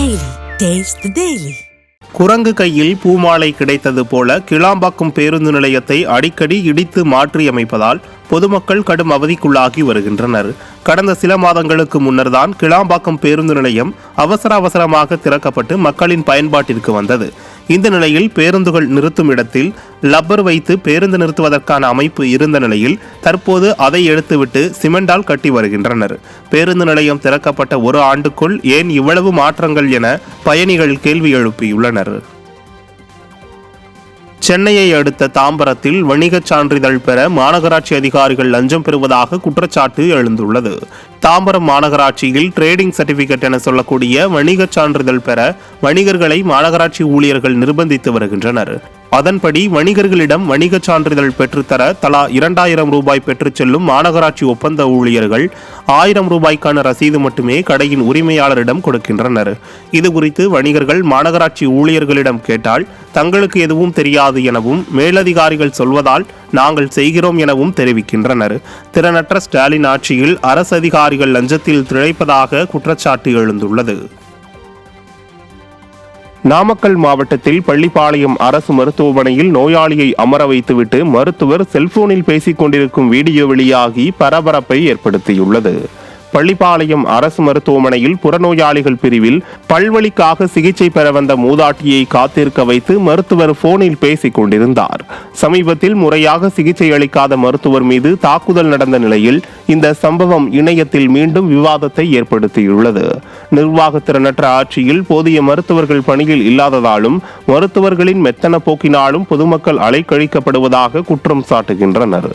Taste the Daily. குரங்கு கையில் பூமாலை கிடைத்தது போல கிளாம்பாக்கம் பேருந்து நிலையத்தை அடிக்கடி இடித்து மாற்றியமைப்பதால் பொதுமக்கள் கடும் அவதிக்குள்ளாகி வருகின்றனர். கடந்த சில மாதங்களுக்கு முன்னர்தான் கிளாம்பாக்கம் பேருந்து நிலையம் அவசர அவசரமாக திறக்கப்பட்டு மக்களின் பயன்பாட்டிற்கு வந்தது. இந்த நிலையில் பேருந்துகள் நிறுத்தும் இடத்தில் லப்பர் வைத்து பேருந்து நிறுத்துவதற்கான அமைப்பு இருந்த நிலையில் தற்போது அதை எடுத்துவிட்டு சிமெண்டால் கட்டி வருகின்றனர். பேருந்து நிலையம் திறக்கப்பட்ட ஒரு ஆண்டுக்குள் ஏன் இவ்வளவு மாற்றங்கள் என பயணிகள் கேள்வி எழுப்பியுள்ளனர். சென்னையை அடுத்த தாம்பரத்தில் வணிகச் சான்றிதழ் பெற மாநகராட்சி அதிகாரிகள் லஞ்சம் பெறுவதாக குற்றச்சாட்டு எழுந்துள்ளது. தாம்பரம் மாநகராட்சியில் ட்ரேடிங் சர்டிபிகேட் என சொல்லக்கூடிய வணிகச் சான்றிதழ் பெற வணிகர்களை மாநகராட்சி ஊழியர்கள் நிர்பந்தித்து வருகின்றனர். அதன்படி வணிகர்களிடம் வணிகச் சான்றிதழ் பெற்றுத்தர தலா இரண்டாயிரம் ரூபாய் பெற்றுச் செல்லும் மாநகராட்சி ஒப்பந்த ஊழியர்கள் ஆயிரம் ரூபாய்க்கான ரசீது மட்டுமே கடையின் உரிமையாளரிடம் கொடுக்கின்றனர். இது குறித்து வணிகர்கள் மாநகராட்சி ஊழியர்களிடம் கேட்டால் தங்களுக்கு எதுவும் தெரியாது எனவும் மேலதிகாரிகள் சொல்வதால் நாங்கள் செய்கிறோம் எனவும் தெரிவிக்கின்றனர். திறனற்ற ஸ்டாலின் ஆட்சியில் அரசு அதிகாரிகள் லஞ்சத்தில் திளைப்பதாக குற்றச்சாட்டு எழுந்துள்ளது. நாமக்கல் மாவட்டத்தில் பள்ளிப்பாளையம் அரசு மருத்துவமனையில் நோயாளியை அமர வைத்துவிட்டு மருத்துவர் செல்போனில் பேசிக் கொண்டிருக்கும் வீடியோ வெளியாகி பரபரப்பை ஏற்படுத்தியுள்ளது. பள்ளிப்பாளையம் அரசு மருத்துவமனையில் புறநோயாளிகள் பிரிவில் பல்வழிக்காக சிகிச்சை பெற வந்த மூதாட்டியை காத்திருக்க வைத்து மருத்துவர் போனில் பேசிக் கொண்டிருந்தார். சமீபத்தில் முறையாக சிகிச்சை அளிக்காத மருத்துவர் மீது தாக்குதல் நடந்த நிலையில் இந்த சம்பவம் இணையத்தில் மீண்டும் விவாதத்தை ஏற்படுத்தியுள்ளது. நிர்வாக திறனற்ற ஆட்சியில் போதிய மருத்துவர்கள் பணியில் இல்லாததாலும் மருத்துவர்களின் மெத்தன போக்கினாலும் பொதுமக்கள் அலைக்கழிக்கப்படுவதாக குற்றம் சாட்டுகின்றனர்.